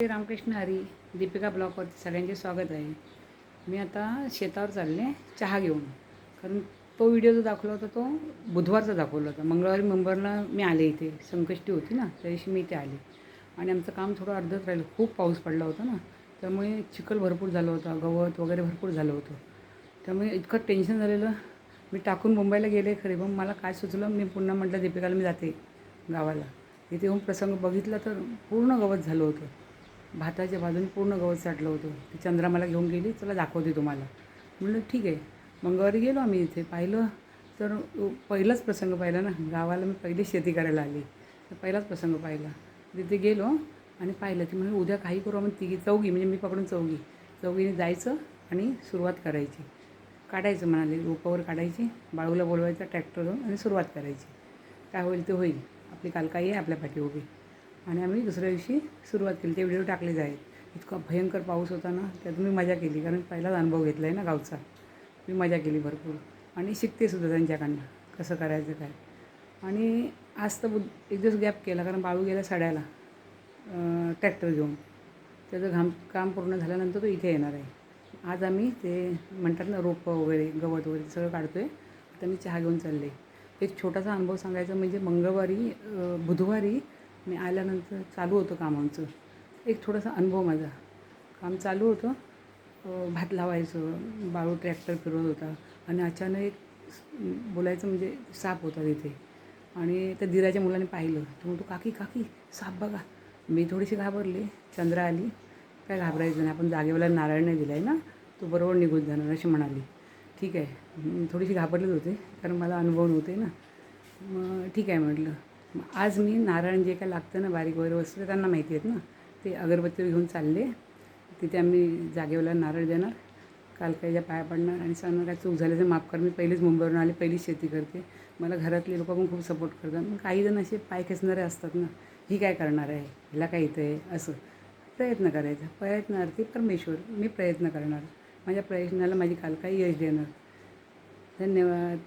श्री रामकृष्ण हरी दीपिका ब्लॉकवरती सगळ्यांचे स्वागत आहे. मी आता शेतावर चालले चहा घेऊन. कारण तो व्हिडिओ जो दाखवला होता तो बुधवारचा दाखवला होता. मंगळवारी मुंबईला मी आले इथे संकष्टी होती ना त्या दिवशी मी इथे आले. आणि आमचं काम थोडं अर्धच राहिलं. खूप पाऊस पडला होता ना त्यामुळे चिखल भरपूर झालं होतं गवत वगैरे भरपूर झालं होतं. त्यामुळे इतकं टेन्शन झालेलं. मी टाकून मुंबईला गेले खरे मग मला काय सुचलं मी पुन्हा म्हटलं दीपिकाला मी जाते गावाला. इथे येऊन प्रसंग बघितला तर पूर्ण गवत झालं होतं. भाताच्या बाजूने पूर्ण गवत साठलं होतं. ती चंद्रा मला घेऊन गेली चला दाखवते तुम्हाला. म्हणलं ठीक आहे. मंगळवारी गेलो आम्ही इथे पाहिलं तर पहिलाच प्रसंग पाहिला ना. गावाला मी पहिली शेती करायला आली. तर पहिलाच प्रसंग पाहिला. तिथे गेलो आणि पाहिलं ती म्हणजे उद्या काही करू आपण तिघी चौघी म्हणजे मी पकडून चौघी. चौघीने जायचं आणि सुरुवात करायची. काढायचं म्हणाले रोपावर काढायची बाळूला बोलवायचं ट्रॅक्टर घेऊन आणि सुरुवात करायची. काय होईल ते होईल. आपली कालकाई आहे आपल्या पाठी उभी. आणि आम्ही दुसऱ्या दिवशी सुरुवात केली. ते व्हिडिओ टाकलेच आहेत इतका भयंकर पाऊस होता ना त्यात मी मजा केली. कारण पहिलाच अनुभव घेतला आहे ना गावचा. मी मजा केली भरपूर. आणि शिकते सुद्धा त्यांच्याकडनं कसं करायचं काय. आणि आज तर बुद्ध एक दिवस गॅप केला कारण बाळू गेला सड्याला ट्रॅक्टर घेऊन. त्याचं घाम काम पूर्ण झाल्यानंतर तो इथे येणार आहे. आज आम्ही ते म्हणतात ना रोपं वगैरे गवत वगैरे सगळं काढतो आहे आता मी चहा घेऊन चालले. एक छोटासा अनुभव सांगायचा म्हणजे मंगळवारी बुधवारी मी आल्यानंतर चालू होतं काम आमचं. एक थोडासा अनुभव माझा. काम चालू होतं. भात लावायचं बाळू ट्रॅक्टर फिरवत होता. आणि अचानक एक बोलायचं म्हणजे साप होता तिथे. आणि त्या दिराच्या मुलाने पाहिलं. तो म्हणतो काकी काकी साप बघा. मी थोडीशी घाबरली. चंद्रा आली. काय घाबरायचं नाही. आपण जागेवाला नारायण नाही दिला आहे ना? तो बरोबर निघून जाणार अशी म्हणाली. ठीक आहे. थोडीशी घाबरलीच होते. कारण मला अनुभव नव्हते ना. मग ठीक आहे म्हटलं. आज मी नारळ जे काय लागतं ना बारीक वगैरे वस्तू त्यांना माहिती आहेत ना. ते अगरबत्ती घेऊन चालले. तिथे आम्ही जागेवाला नारळ देणार. काल काहीच्या पाया पडणार आणि सांगणार काय चूक झाली तर माफ कर मी पहिलीच मुंबईवरून आले पहिलीच शेती करते. मला घरातले लोक पण खूप सपोर्ट करतात. मग काही जण असे पाय खेचणारे असतात ना ही काय करणार आहे? हिला काय येतं आहे? असं. प्रयत्न करायचा. प्रयत्नार्थी परमेश्वर मी प्रयत्न करणार. माझ्या प्रयत्नाला माझी काल काही यश देणार. धन्यवाद.